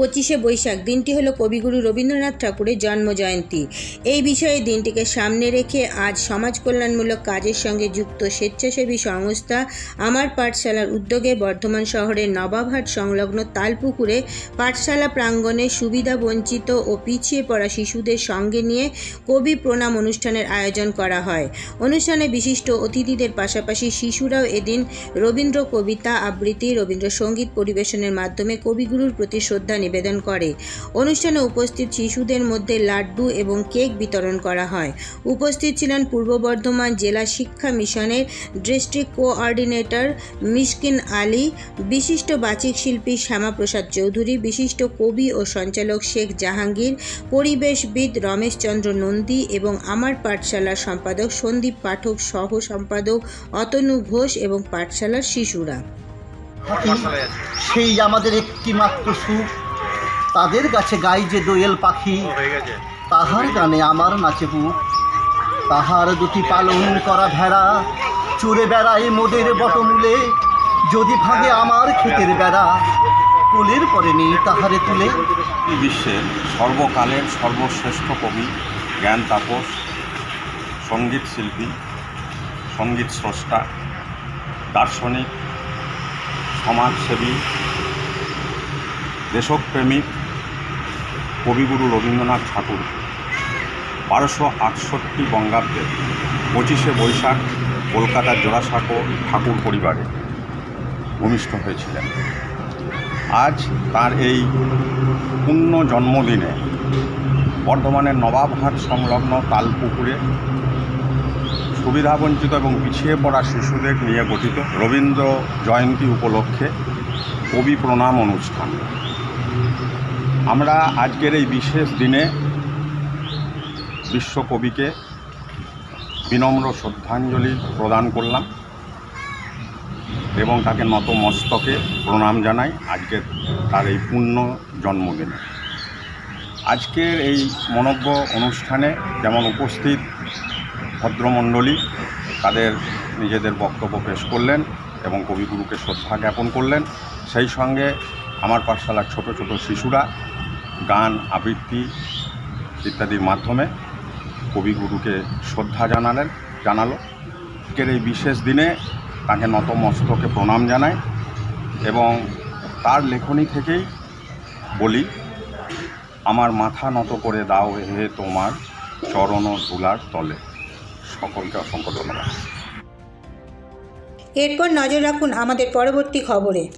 পঁচিশে বৈশাখ, দিনটি হলো কবিগুরু রবীন্দ্রনাথ ঠাকুরের জন্ম জয়ন্তী এই বিষয়ে দিনটিকে সামনে রেখে আজ সমাজ কল্যাণমূলক কাজের সঙ্গে যুক্ত স্বেচ্ছাসেবী সংস্থা, আমার পাঠশালার উদ্যোগে বর্ধমান শহরের নবাবহাট সংলগ্ন তালপুকুরে পাঠশালা প্রাঙ্গণে সুবিধা বঞ্চিত ও পিছিয়ে পড়া শিশুদের সঙ্গে নিয়ে কবি প্রণাম অনুষ্ঠানের আয়োজন করা হয়। অনুষ্ঠানে বিশিষ্ট অতিথিদের পাশাপাশি শিশুরাও এদিন রবীন্দ্র কবিতা আবৃত্তি, রবীন্দ্রসঙ্গীত পরিবেশনের মাধ্যমে কবিগুরুর প্রতি শ্রদ্ধা নিবেদন করে। অনুষ্ঠানে উপস্থিত শিশুদের মধ্যে লাড্ডু এবং কেক বিতরণ করা হয়। উপস্থিত ছিলেন পূর্ব বর্ধমান জেলা শিক্ষা মিশনের ডিস্ট্রিক্ট কোঅর্ডিনেটর মিশকিন আলী, বিশিষ্ট বাচিক শিল্পী শ্যামাপ্রসাদ চৌধুরী, বিশিষ্ট কবি ও সঞ্চালক শেখ জাহাঙ্গীর, পরিবেশবিদ রমেশচন্দ্র নন্দী এবং আমার পাঠশালার সম্পাদক সন্দীপ পাঠক সহ সম্পাদক অতনু ঘোষ এবং পাঠশালার শিশুরা। সেই আমাদের একটি মাত্র সুখ তাদের কাছে গাই যে দোয়েল পাখি তাহার গানে আমার নাচে বুক। তাহার দুটি পালন করা ভেড়া চড়ে বেড়ায় মোদের বটমূলে। যদি ভাগে আমার ক্ষেতের বেড়া কোলের পরে নেই তাহারে তুলে। এই বিশ্বের সর্বকালের সর্বশ্রেষ্ঠ কবি জ্ঞান তাপস সংগীত শিল্পী সংগীত স্রষ্টা দার্শনিক সমাজসেবী দেশপ্রেমিক কবিগুরু রবীন্দ্রনাথ ঠাকুর। বারোশো আটষট্টি বঙ্গাব্দে পঁচিশে বৈশাখ কলকাতার জোড়াসাঁকো ঠাকুর পরিবারে ভূমিষ্ঠ হয়েছিলেন। আজ তার এই পূর্ণ জন্মদিনে বর্ধমানের নবাবহাট সংলগ্ন তালপুকুরে সুবিধাবঞ্চিত এবং পিছিয়ে পড়া শিশুদের নিয়ে গঠিত রবীন্দ্র জয়ন্তী উপলক্ষে কবি প্রণাম অনুষ্ঠান। আমরা আজকের এই বিশেষ দিনে বিশ্বকবিকে বিনম্র শ্রদ্ধাঞ্জলি প্রদান করলাম এবং তাকে নত মস্তকে প্রণাম জানাই আজকের তার এই পূর্ণ জন্মদিনে। আজকের এই মনজ্ঞ অনুষ্ঠানে যেমন উপস্থিত ভদ্রমণ্ডলী, তাদের নিজেদের বক্তব্য পেশ করলেন এবং কবিগুরুকে শ্রদ্ধা জ্ঞাপন করলেন, সেই সঙ্গে আমার পাঠশালার ছোট ছোট শিশুরা, গান, আবৃত্তি ইত্যাদির মাধ্যমে কবিগুরুকে শ্রদ্ধা জানালেন, জানালো। আজকের এই বিশেষ দিনে তাকে নতমস্তকে প্রণাম জানাই এবং তার লেখনী থেকেই বলি, আমার মাথা নত করে দাও হে তোমার চরণ ধুলার তলে। সকলকে অসংখ্য ধন্যবাদ। এরপর নজর রাখুন আমাদের পরবর্তী খবরে।